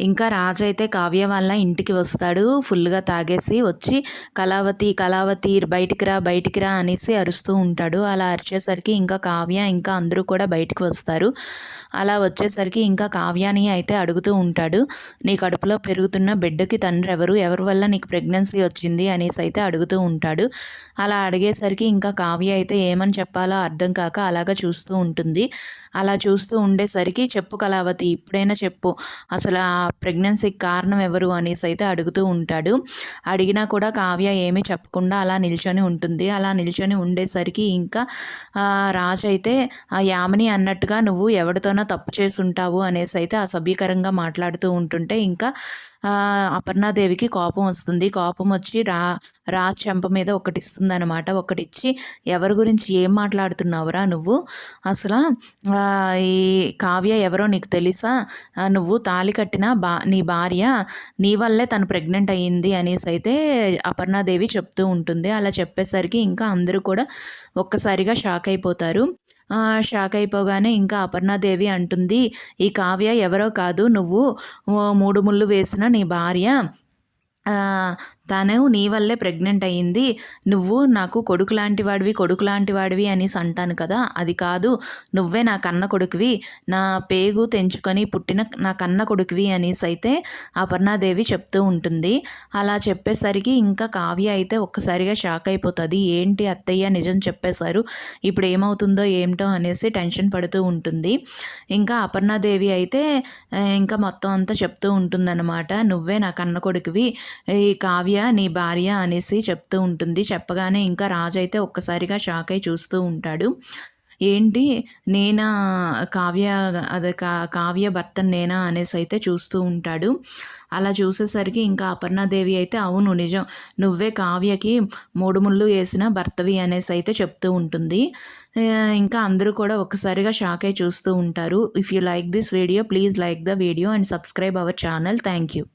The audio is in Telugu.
ఇంకా రాజు అయితే కావ్య వాళ్ళ ఇంటికి వస్తాడు ఫుల్గా తాగేసి వచ్చి కళావతి కళావతి బయటికి రా బయటికి రా అనేసి అరుస్తూ ఉంటాడు. అలా అరిచేసరికి ఇంకా కావ్య ఇంకా అందరూ కూడా బయటికి వస్తారు. అలా వచ్చేసరికి ఇంకా కావ్యాని అయితే అడుగుతూ ఉంటాడు. నీ కడుపులో పెరుగుతున్న బిడ్డకి తండ్రి ఎవరు? ఎవరి వల్ల నీకు ప్రెగ్నెన్సీ వచ్చింది? అనేసి అయితే అడుగుతూ ఉంటాడు. అలా అడిగేసరికి ఇంకా కావ్య అయితే ఏమని చెప్పాలో అర్థం కాక అలాగా చూస్తూ ఉంటుంది. అలా చూస్తూ ఉండేసరికి చెప్పు కళావతి ఇప్పుడైనా చెప్పు. అసలు ఆ ప్రెగ్నెన్సీకి కారణం ఎవరు అనేసి అయితే అడుగుతూ ఉంటాడు. అడిగినా కూడా కావ్య ఏమీ చెప్పకుండా అలా నిల్చొని ఉంటుంది. అలా నిల్చొని ఉండేసరికి ఇంకా రాజు అయితే ఆ యామిని అన్నట్టుగా నువ్వు ఎవరితోనో తప్పు చేసి ఉంటావు అనేసి అయితే అసభ్యకరంగా మాట్లాడుతూ ఉంటుంటే ఇంకా అపర్ణాదేవికి కోపం వస్తుంది. కోపం వచ్చి రా రాజ్ చెంప మీద ఒకటి ఇస్తుంది అనమాట ఒకటిచ్చి ఎవరి గురించి ఏం మాట్లాడుతున్నావురా నువ్వు? అసలు ఈ కావ్య ఎవరో నీకు తెలుసా? నువ్వు తాలి కట్టిన బా నీ భార్య నీ వల్లే తను ప్రెగ్నెంట్ అయ్యింది అనేసి అయితే అపర్ణాదేవి చెప్తూ ఉంటుంది. అలా చెప్పేసరికి ఇంకా అందరూ కూడా ఒక్కసారిగా షాక్ అయిపోతారు. షాక్ అయిపోగానే ఇంకా అపర్ణాదేవి అంటుంది ఈ కావ్య ఎవరో కాదు నువ్వు మూడు ముళ్ళు వేసిన నీ భార్య. తను నీ వల్లే ప్రెగ్నెంట్ అయ్యింది. నువ్వు నాకు కొడుకు లాంటి వాడివి కొడుకు లాంటి వాడివి అనేసి అంటాను కదా. అది కాదు. నువ్వే నా కన్న కొడుకువి. నా పేగు తెంచుకొని పుట్టిన నా కన్న కొడుకువి అనేసి అయితే అపర్ణాదేవి చెప్తూ ఉంటుంది. అలా చెప్పేసరికి ఇంకా కావ్య అయితే ఒక్కసారిగా షాక్ అయిపోతుంది. ఏంటి అత్తయ్య నిజం చెప్పేశారు? ఇప్పుడు ఏమవుతుందో ఏమిటో అనేసి టెన్షన్ పడుతూ ఉంటుంది. ఇంకా అపర్ణాదేవి అయితే ఇంకా మొత్తం అంతా చెప్తూ ఉంటుందన్నమాట. నువ్వే నా కన్న కొడుకువి. ఈ కావ్య నీ భార్య అనేసి చెప్తూ ఉంటుంది. చెప్పగానే ఇంకా రాజు అయితే ఒక్కసారిగా షాక్ అయి చూస్తూ ఉంటాడు. ఏంటి? నేనా కావ్య అదే కా కావ్య భర్త నేనా అనేసి అయితే చూస్తూ ఉంటాడు. అలా చూసేసరికి ఇంకా అపర్ణాదేవి అయితే అవును నిజం. నువ్వే కావ్యకి మూడు ముళ్ళు వేసిన భర్తవి అనేసి అయితే చెప్తూ ఉంటుంది. ఇంకా అందరూ కూడా ఒక్కసారిగా షాక్ అయి చూస్తూ ఉంటారు. If you like this video please like the video and subscribe our channel thank you